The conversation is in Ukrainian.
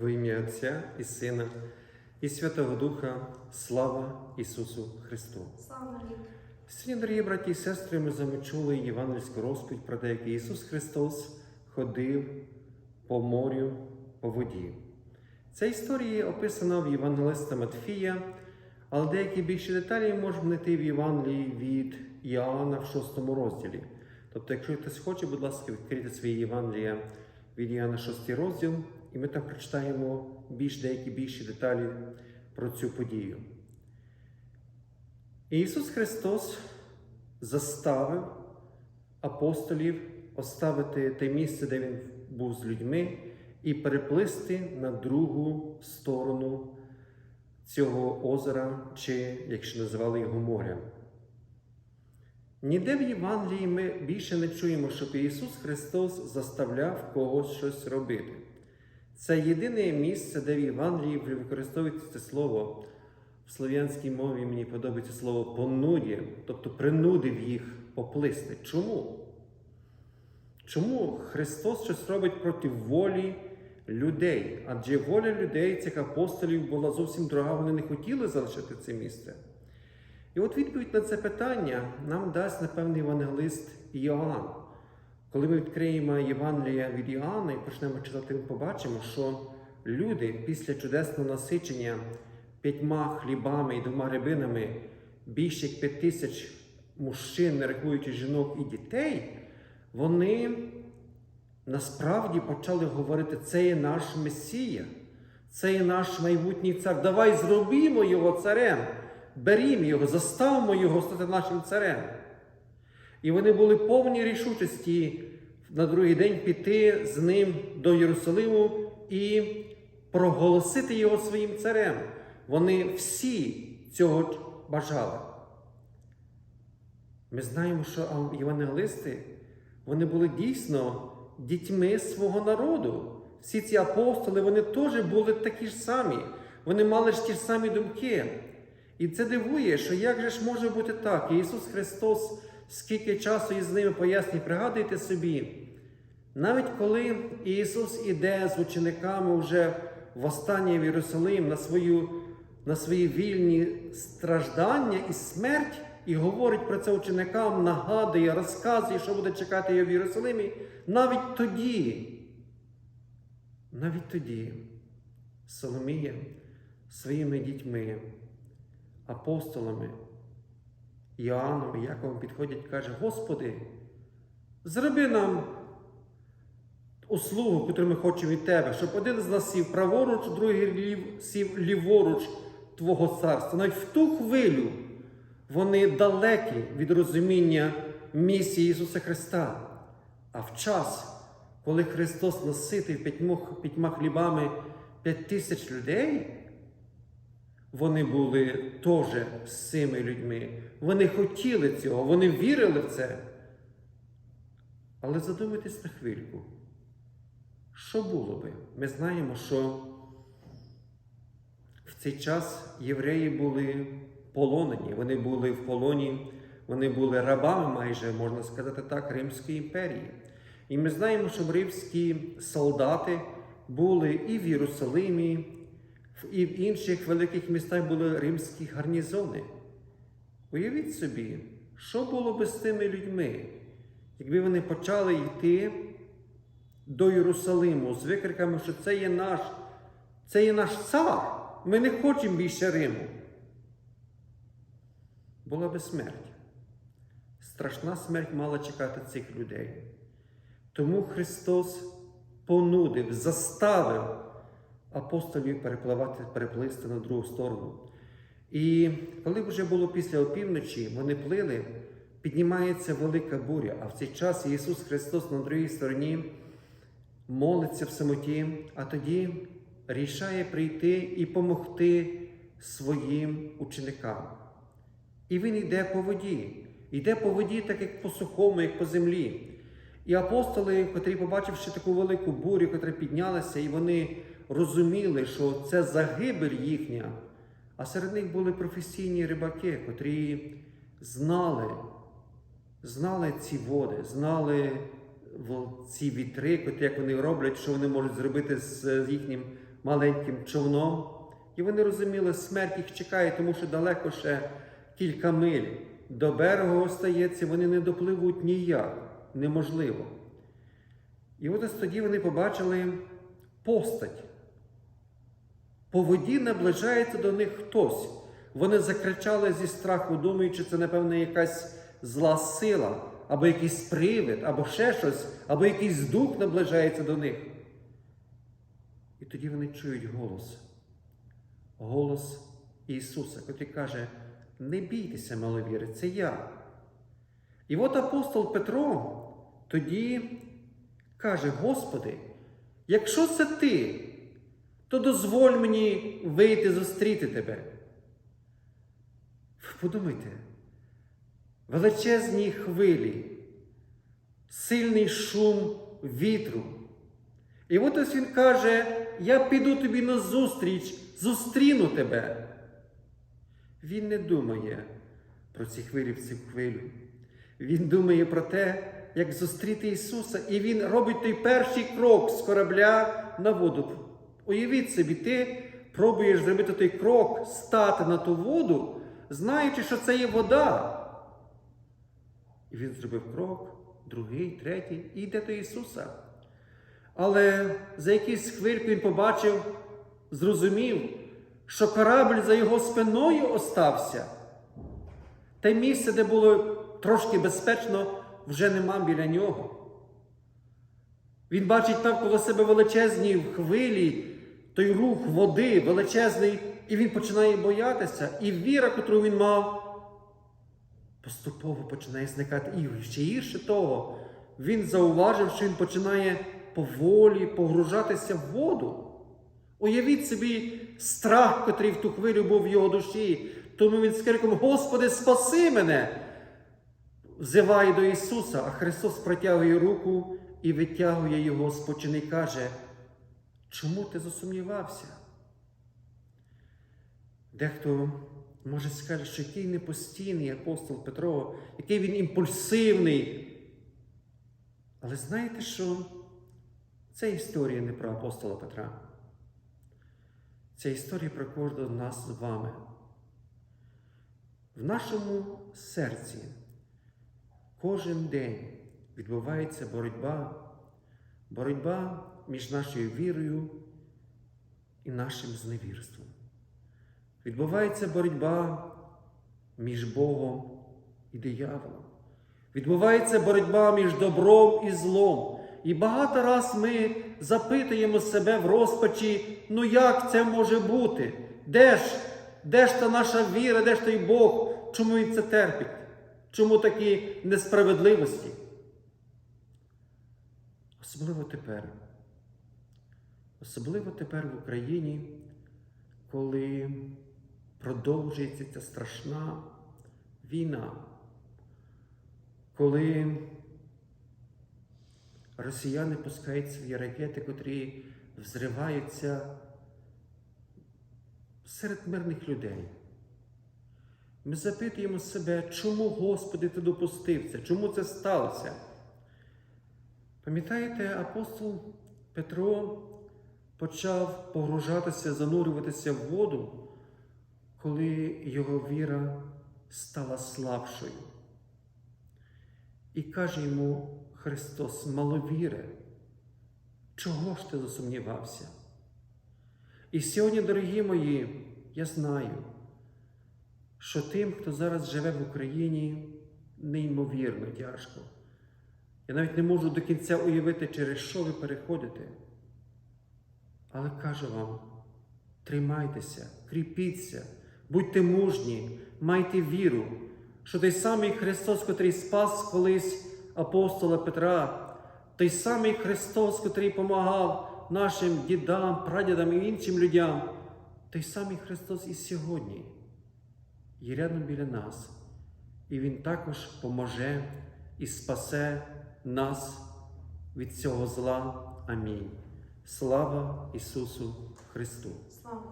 Во ім'я Отця і Сина, і Святого Духа, слава Ісусу Христу! Слава. Сьогодні, дорогі браті і сестри, ми з вами чули євангельську розповідь про те, як Ісус Христос ходив по морю, по воді. Ця історія описана в Євангелиста Матфія, але деякі більші деталі можемо знайти в Євангелії від Іоанна в 6 розділі. Тобто, якщо хтось хоче, будь ласка, відкрийте свої Євангелія від Іоанна 6 розділ, і ми там прочитаємо більш деякі більші деталі про цю подію. Ісус Христос заставив апостолів оставити те місце, де Він був з людьми, і переплисти на другу сторону цього озера, чи, якщо називали його морем. Ніде в Євангелії ми більше не чуємо, щоб Ісус Христос заставляв когось щось робити. Це єдине місце, де в Євангелії використовується це слово. В слов'янській мові мені подобається слово понудів, тобто принудив їх поплисти. Чому? Чому Христос щось робить проти волі людей? Адже воля людей, цих апостолів, була зовсім дорога, вони не хотіли залишити це місце. І от відповідь на це питання нам дасть, напевне, євангелист Іоанн. Коли ми відкриємо Євангелія від Іоанна і почнемо читати, ми побачимо, що люди після чудесного насичення п'ятьма хлібами і двома рибинами більше як п'ять тисяч мужчин, не рахуючи жінок і дітей, вони насправді почали говорити: це є наш Месія, це є наш майбутній цар. Давай зробімо його царем, берімо його, заставимо його стати нашим царем. І вони були повні рішучості на другий день піти з ним до Єрусалиму і проголосити його своїм царем. Вони всі цього бажали. Ми знаємо, що євангелисти вони були дійсно дітьми свого народу. Всі ці апостоли вони теж були такі ж самі. Вони мали ж ті ж самі думки. І це дивує, що як же ж може бути так? Ісус Христос скільки часу із ними пояснює, пригадуйте собі, навіть коли Ісус іде з учениками вже в останнє в Єрусалим на свою, на свої вільні страждання і смерть, і говорить про це ученикам, нагадує, розказує, що буде чекати його в Єрусалимі, навіть тоді, навіть тоді Соломія своїми дітьми, апостолами, Іоанном і Яковом підходять і каже, Господи, зроби нам услугу, яку ми хочемо від Тебе, щоб один з нас сів праворуч, другий лів, сів ліворуч Твого царства. Навіть в ту хвилю вони далекі від розуміння місії Ісуса Христа. А в час, коли Христос наситив п'ятьма, хлібами п'ять тисяч людей, вони були теж з цими людьми. Вони хотіли цього, вони вірили в це. Але задумайтесь на хвильку. Що було би? Ми знаємо, що в цей час євреї були полонені, вони були в полоні, вони були рабами майже, можна сказати так, Римської імперії. І ми знаємо, що римські солдати були і в Єрусалимі, і в інших великих містах були римські гарнізони. Уявіть собі, що було би з тими людьми, якби вони почали йти до Єрусалиму з викриками, що це є наш, це є наш цар, ми не хочемо більше Риму. Була би смерть. Страшна смерть мала чекати цих людей. Тому Христос понудив, заставив апостолів перепливати, переплисти на другу сторону. І коли вже було після опівночі, вони плили, піднімається велика буря. А в цей час Ісус Христос на другій стороні молиться в самоті, а тоді рішає прийти і помогти своїм ученикам. І він йде по воді, йде по воді, так як по сухому, як по землі. І апостоли, котрі, побачивши таку велику бурю, яка піднялася, і вони розуміли, що це загибель їхня. А серед них були професійні рибаки, котрі знали, знали ці води, знали ці вітри, котрі, як вони роблять, що вони можуть зробити з їхнім маленьким човном. І вони розуміли, смерть їх чекає, тому що далеко ще кілька миль. До берегу остається, вони не допливуть ніяк, неможливо. І от тоді вони побачили постать. По воді наближається до них хтось. Вони закричали зі страху, думаючи, це, напевно, якась зла сила, або якийсь привид, або ще щось, або якийсь дух наближається до них. І тоді вони чують голос. Голос Ісуса, який каже: Не бійтеся, маловіри, це я. І от апостол Петро тоді каже: Господи, якщо це ти, то дозволь мені вийти зустріти тебе. Подумайте, величезні хвилі, сильний шум вітру. І от ось він каже: Я піду тобі на зустріч, зустріну тебе. Він не думає про ці хвилі в цю хвилю. Він думає про те, як зустріти Ісуса, і Він робить той перший крок з корабля на воду. Уявіть собі, ти пробуєш зробити той крок, стати на ту воду, знаючи, що це є вода. І він зробив крок, другий, третій, і йде до Ісуса. Але за якийсь хвильку він побачив, зрозумів, що корабль за його спиною остався. Те місце, де було трошки безпечно, вже нема біля нього. Він бачить навколо себе величезні хвилі, той рух води величезний, і він починає боятися. І віра, яку він мав, поступово починає зникати. І ще гірше того, він зауважив, що він починає поволі погружатися в воду. Уявіть собі страх, котрий в ту хвилю був в його душі. Тому він з криком: Господи, спаси мене! Взиває до Ісуса, а Христос протягує руку і витягує його з і каже, чому ти засумнівався? Дехто може скаже, що який непостійний апостол Петро, який він імпульсивний. Але знаєте що? Це історія не про апостола Петра. Це історія про кожного з нас з вами. В нашому серці кожен день відбувається боротьба, боротьба між нашою вірою і нашим зневірством. Відбувається боротьба між Богом і дияволом. Відбувається боротьба між добром і злом. І багато раз ми запитуємо себе в розпачі, ну як це може бути? Де ж, де ж та наша віра, де ж той Бог? Чому він це терпить? Чому такі несправедливості? Особливо тепер. Особливо тепер в Україні, коли продовжується ця страшна війна, коли росіяни пускають свої ракети, котрі взриваються серед мирних людей. Ми запитуємо себе, чому, Господи, ти допустив це? Чому це сталося? Пам'ятаєте, апостол Петро почав погружатися, занурюватися в воду, коли його віра стала слабшою. І каже йому Христос, маловіре, чого ж ти засумнівався? І сьогодні, дорогі мої, я знаю, що тим, хто зараз живе в Україні, неймовірно тяжко. Я навіть не можу до кінця уявити, через що ви переходите. Але кажу вам, тримайтеся, кріпіться, будьте мужні, майте віру, що той самий Христос, котрий спас колись апостола Петра, той самий Христос, котрий помагав нашим дідам, прадідам і іншим людям, той самий Христос і сьогодні є рядом біля нас. І Він також поможе і спасе нас від цього зла. Амінь. Слава Ісусу Христу! Слава!